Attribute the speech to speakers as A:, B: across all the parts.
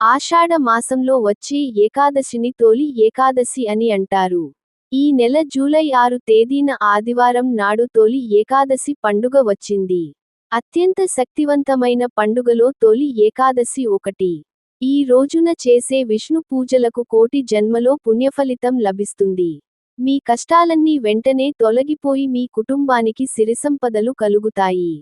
A: ఆషాఢ మాసంలో వచ్చే ఏకాదశిని తొలి ఏకాదశి అని అంటారు. ఈ నెల జూలై ఆరు తేదీన ఆదివారం నాడు తొలి ఏకాదశి పండుగ వచ్చింది. అత్యంత శక్తివంతమైన పండుగలో తొలి ఏకాదశి ఒకటి. ఈ రోజున చేసే విష్ణు పూజలకు కోటి జన్మలో పుణ్యఫలితం లభిస్తుంది. మీ కష్టాలన్నీ వెంటనే తొలగిపోయి మీ కుటుంబానికి సిరిసంపదలు కలుగుతాయి.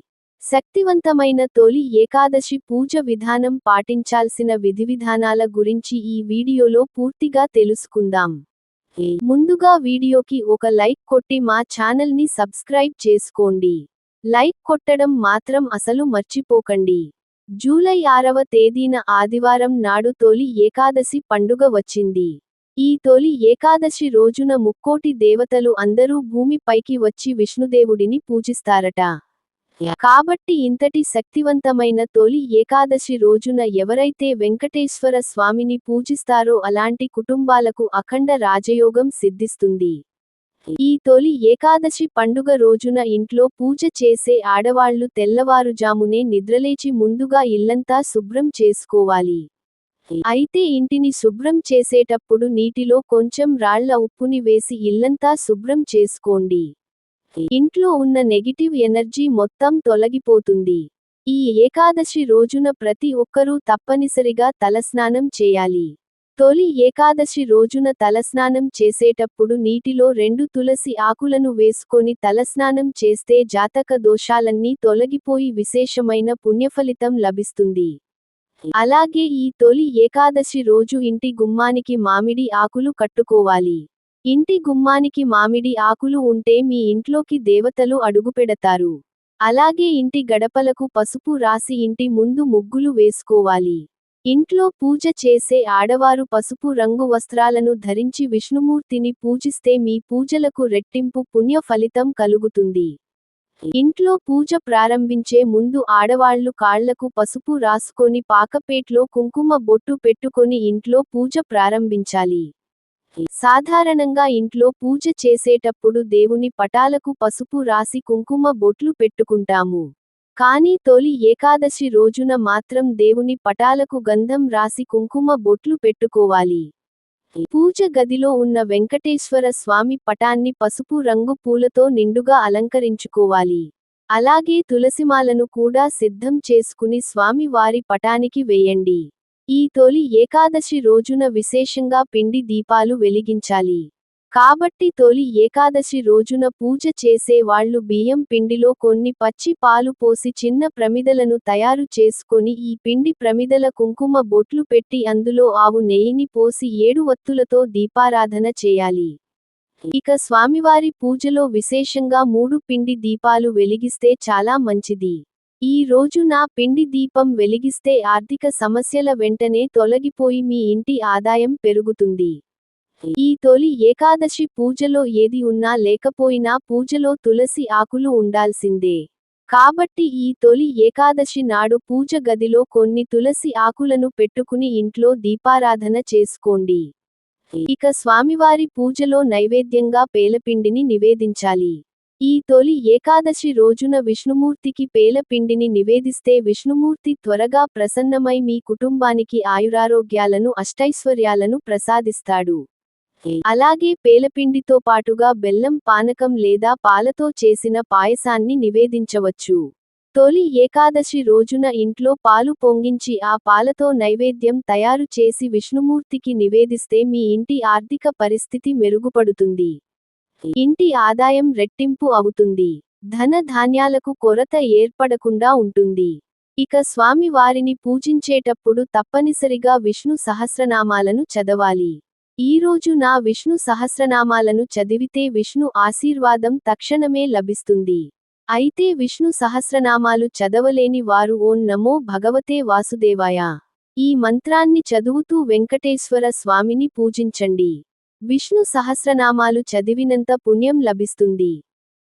A: శక్తివంతమైన తొలి ఏకాదశి పూజ విధానం పాటించాల్సిన విధివిధానాల గురించి ఈ వీడియోలో పూర్తిగా తెలుసుకుందాం. ముందుగా వీడియోకి ఒక లైక్ కొట్టి మా ఛానల్ని సబ్స్క్రైబ్ చేసుకోండి. లైక్ కొట్టడం మాత్రం అసలు మర్చిపోకండి. జూలై ఆరవ తేదీన ఆదివారం నాడు తొలి ఏకాదశి పండుగ వచ్చింది. ఈ తొలి ఏకాదశి రోజున ముక్కోటి దేవతలు అందరూ భూమిపైకి వచ్చి విష్ణుదేవుడిని పూజిస్తారట. కాబట్టి ఇంతటి శక్తివంతమైన తొలి ఏకాదశి రోజున ఎవరైతే వెంకటేశ్వర స్వామిని పూజిస్తారో అలాంటి కుటుంబాలకు అఖండ రాజయోగం సిద్ధిస్తుంది. ఈ తొలి ఏకాదశి పండుగ రోజున ఇంట్లో పూజ చేసే ఆడవాళ్ళు తెల్లవారుజామునే నిద్రలేచి ముందుగా ఇల్లంతా శుభ్రం చేసుకోవాలి. అయితే ఇంటిని శుభ్రం చేసేటప్పుడు నీటిలో కొంచెం రాళ్ళ ఉప్పుని వేసి ఇల్లంతా శుభ్రం చేసుకోండి. ఇంట్లో ఉన్న నెగిటివ్ ఎనర్జీ మొత్తం తొలగిపోతుంది. ఈ ఏకాదశి రోజున ప్రతి ఒక్కరూ తప్పనిసరిగా తలస్నానం చేయాలి. తొలి ఏకాదశి రోజున తలస్నానం చేసేటప్పుడు నీటిలో రెండు తులసి ఆకులను వేసుకొని తలస్నానం చేస్తే జాతక దోషాలన్నీ తొలగిపోయి విశేషమైన పుణ్యఫలితం లభిస్తుంది. అలాగే ఈ తొలి ఏకాదశి రోజు ఇంటి గుమ్మానికి మామిడి ఆకులు కట్టుకోవాలి. ఇంటి గుమ్మానికి మామిడి ఆకులు ఉంటే మీ ఇంట్లోకి దేవతలు అడుగుపెడతారు. అలాగే ఇంటి గడపలకు పసుపు రాసి ఇంటి ముందు ముగ్గులు వేసుకోవాలి. ఇంట్లో పూజ చేసే ఆడవారు పసుపు రంగు వస్త్రాలను ధరించి విష్ణుమూర్తిని పూజిస్తే మీ పూజలకు రెట్టింపు పుణ్య ఫలితం కలుగుతుంది. ఇంట్లో పూజ ప్రారంభించే ముందు ఆడవాళ్ళు కాళ్ళకు పసుపు రాసుకొని పాకపేట్లో కుంకుమ బొట్టు పెట్టుకొని ఇంట్లో పూజ ప్రారంభించాలి. సాధారణంగా ఇంట్లో పూజ చేసేటప్పుడు దేవుని పటాలకు పసుపు రాసి కుంకుమ బొట్లు పెట్టుకుంటాము. కానీ తొలి ఏకాదశి రోజున మాత్రం దేవుని పటాలకు గంధం రాసి కుంకుమ బొట్లు పెట్టుకోవాలి. పూజ గదిలో ఉన్న వెంకటేశ్వర స్వామి పటాన్ని పసుపు రంగు పూలతో నిండుగా అలంకరించుకోవాలి. అలాగే తులసిమాలను కూడా సిద్ధం చేసుకుని స్వామి వారి పటానికి వేయండి. ఈ తొలి ఏకాదశి రోజున విశేషంగా పిండి దీపాలు వెలిగించాలి. కాబట్టి తొలి ఏకాదశి రోజున పూజ చేసే వాళ్ళు బియ్యం పిండిలో కొన్ని పచ్చి పాలు పోసి చిన్న ప్రమిదలను తయారు చేసుకొని ఈ పిండి ప్రమిదల కుంకుమ బొట్లు పెట్టి అందులో ఆవు నెయ్యిని పోసి ఏడు వత్తులతో దీపారాధన చేయాలి. ఇక స్వామివారి పూజలో విశేషంగా మూడు పిండి దీపాలు వెలిగిస్తే చాలా మంచిది. ఈ రోజు నా పిండి దీపం వెలిగిస్తే ఆర్థిక సమస్యల వెంటనే తొలగిపోయి మీ ఇంటి ఆదాయం పెరుగుతుంది. ఈ తొలి ఏకాదశి పూజలో ఏది ఉన్నా లేకపోయినా పూజలో తులసి ఆకులు ఉండాల్సిందే. కాబట్టి ఈ తొలి ఏకాదశి నాడు పూజ గదిలో కొన్ని తులసి ఆకులను పెట్టుకుని ఇంట్లో దీపారాధన చేసుకోండి. ఇక స్వామివారి పూజలో నైవేద్యంగా పేలపిండిని నివేదించాలి. ఈ తొలి ఏకాదశి రోజున విష్ణుమూర్తికి పేలపిండిని నివేదిస్తే విష్ణుమూర్తి త్వరగా ప్రసన్నమై మీ కుటుంబానికి ఆయురారోగ్యాలను అష్టైశ్వర్యాలను ప్రసాదిస్తాడు. అలాగే పేలపిండితో పాటుగా బెల్లం పానకం లేదా పాలతో చేసిన పాయసాన్ని నివేదించవచ్చు. తొలి ఏకాదశి రోజున ఇంట్లో పాలు పొంగించి ఆ పాలతో నైవేద్యం తయారు చేసి విష్ణుమూర్తికి నివేదిస్తే మీ ఇంటి ఆర్థిక పరిస్థితి మెరుగుపడుతుంది. ఇంటి ఆదాయం రెట్టింపు అవుతుంది. ధన ధాన్యాలకు కొరత ఏర్పడకుండా ఉంటుంది. ఇక స్వామి వారిని పూజించేటప్పుడు తప్పనిసరిగా విష్ణు సహస్రనామాలను చదవాలి. ఈరోజు నా విష్ణు సహస్రనామాలను చదివితే విష్ణు ఆశీర్వాదం తక్షణమే లభిస్తుంది. అయితే విష్ణు సహస్రనామాలు చదవలేని వారు ఓం నమో భగవతే వాసుదేవాయ. ఈ మంత్రాన్ని చదువుతూ వెంకటేశ్వర స్వామిని పూజించండి. విష్ణు సహస్రనామాలు చదివినంత పుణ్యం లభిస్తుంది.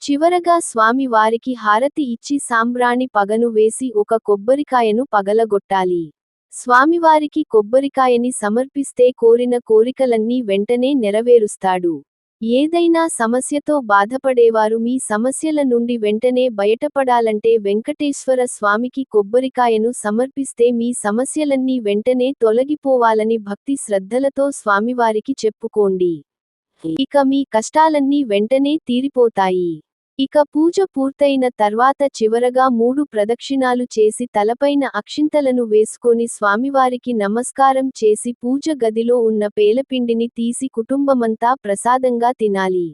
A: చివరగా స్వామి వారికి హారతి ఇచ్చి సాంబ్రాణి పగను వేసి ఒక కొబ్బరికాయను పగలగొట్టాలి. స్వామివారికి కొబ్బరికాయని సమర్పిస్తే కోరిన కోరికలన్నీ వెంటనే నెరవేరుస్తాడు. ఏదైనా సమస్యతో బాధపడేవారు మీ సమస్యల నుండి వెంటనే బయటపడాలంటే వెంకటేశ్వర స్వామికి కొబ్బరికాయను సమర్పిస్తే మీ సమస్యలన్నీ వెంటనే తొలగిపోవాలని భక్తి శ్రద్ధలతో స్వామివారికి చెప్పుకోండి. ఇక మీ కష్టాలన్నీ వెంటనే తీరిపోతాయి. ఇక పూజ పూర్తయిన తర్వాత చివరగా మూడు ప్రదక్షిణాలు చేసి తలపైన అక్షింతలను వేసుకొని స్వామివారికి నమస్కారం చేసి పూజ గదిలో ఉన్న పేలపిండిని తీసి కుటుంబమంతా ప్రసాదంగా తినాలి.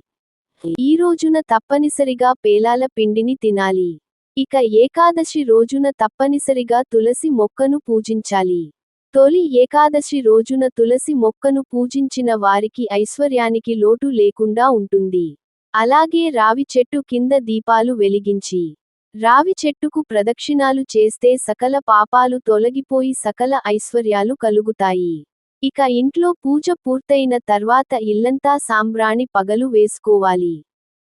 A: ఈ రోజున తప్పనిసరిగా పేలాల పిండిని తినాలి. ఇక ఏకాదశి రోజున తప్పనిసరిగా తులసి మొక్కను పూజించాలి. తొలి ఏకాదశి రోజున తులసి మొక్కను పూజించిన వారికి ఐశ్వర్యానికి లోటు లేకుండా ఉంటుంది. అలాగే రావి చెట్టు కింద దీపాలు వెలిగించి రావి చెట్టుకు ప్రదక్షిణాలు చేస్తే సకల పాపాలు తొలగిపోయి సకల ఐశ్వర్యాలు కలుగుతాయి. ఇక ఇంట్లో పూజ పూర్తయిన తర్వాత ఇల్లంతా సాంబ్రాణి పగలు వేసుకోవాలి.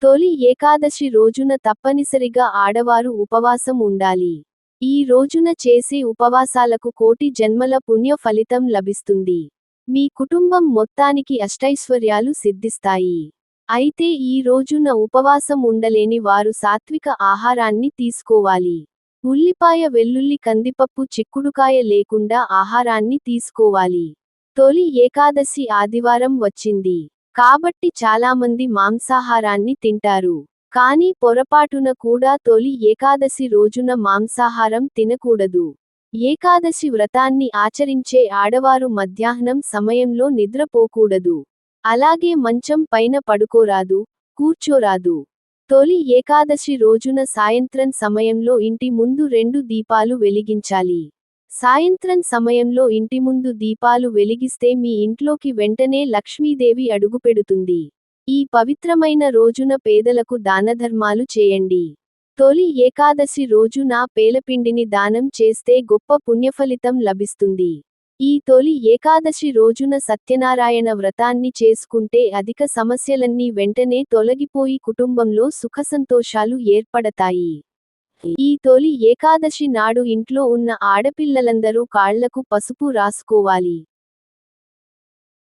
A: తొలి ఏకాదశి రోజున తప్పనిసరిగా ఆడవారు ఉపవాసం ఉండాలి. ఈ రోజున చేసే ఉపవాసాలకు కోటి జన్మల పుణ్య ఫలితం లభిస్తుంది. మీ కుటుంబం మొత్తానికి అష్టైశ్వర్యాలు సిద్ధిస్తాయి. అయితే ఈ రోజున ఉపవాసం ఉండలేని వారు సాత్విక ఆహారాన్ని తీసుకోవాలి. ఉల్లిపాయ వెల్లుల్లి కందిపప్పు చిక్కుడుకాయ లేకుండా ఆహారాన్ని తీసుకోవాలి. తొలి ఏకాదశి ఆదివారం వచ్చింది. కాబట్టి చాలామంది మాంసాహారాన్ని తింటారు. కానీ పొరపాటున కూడా తొలి ఏకాదశి రోజున మాంసాహారం తినకూడదు. ఏకాదశి వ్రతాన్ని ఆచరించే ఆడవారు మధ్యాహ్నం సమయంలో నిద్రపోకూడదు. అలాగే మంచం పైన పడుకోరాదు కూర్చోరాదు. తొలి ఏకాదశి రోజున సాయంత్రం సమయంలో ఇంటి ముందు రెండు దీపాలు వెలిగించాలి. సాయంత్రం సమయంలో ఇంటి ముందు దీపాలు వెలిగిస్తే మీ ఇంట్లోకి వెంటనే లక్ష్మీదేవి అడుగుపెడుతుంది. ఈ పవిత్రమైన రోజున పేదలకు దానధర్మాలు చేయండి. తొలి ఏకాదశి రోజున పేలపిండిని దానం చేస్తే గొప్ప పుణ్యఫలితం లభిస్తుంది. ఈ తొలి ఏకాదశి రోజున సత్యనారాయణ వ్రతాన్ని చేసుకుంటే అధిక సమస్యలన్నీ వెంటనే తొలగిపోయి కుటుంబంలో సుఖసంతోషాలు ఏర్పడతాయి. ఈ తొలి ఏకాదశి నాడు ఇంట్లో ఉన్న ఆడపిల్లలందరూ కాళ్ళకు పసుపు రాసుకోవాలి.